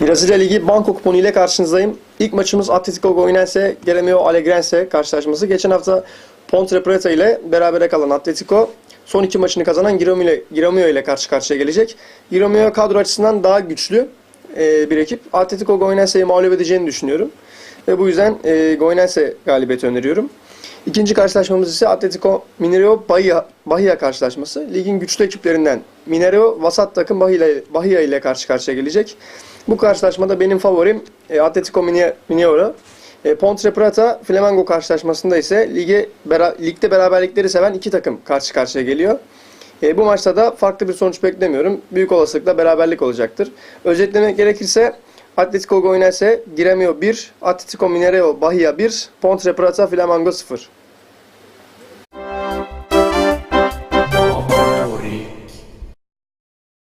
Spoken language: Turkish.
Brezilya Ligi banko kuponu ile karşınızdayım. İlk maçımız Atletico Goianense Grêmio Alegrense karşılaşması. Geçen hafta Ponte Preta ile berabere kalan Atletico son iki maçını kazanan Grêmio ile, Grêmio ile karşı karşıya gelecek. Grêmio kadro açısından daha güçlü e, bir ekip. Atletico Goianense'yi mağlup edeceğini düşünüyorum. Ve bu yüzden e, Goianense galibiyeti öneriyorum. İkinci karşılaşmamız ise Atletico Mineiro Bahia, Bahia karşılaşması. Ligin güçlü ekiplerinden Mineiro vasat takım Bahia, Bahia ile karşı karşıya gelecek. Bu karşılaşmada benim favorim e, Atletico Mine- Mineiro. E, Ponte Preta Flamengo karşılaşmasında ise lige bera- ligde beraberlikleri seven iki takım karşı karşıya geliyor. E, bu maçta da farklı bir sonuç beklemiyorum. Büyük olasılıkla beraberlik olacaktır. Özetlemek gerekirse Atletico Goianense Grêmio 1, Atletico Mineiro Bahia 1, Ponte Preta Flamengo 0.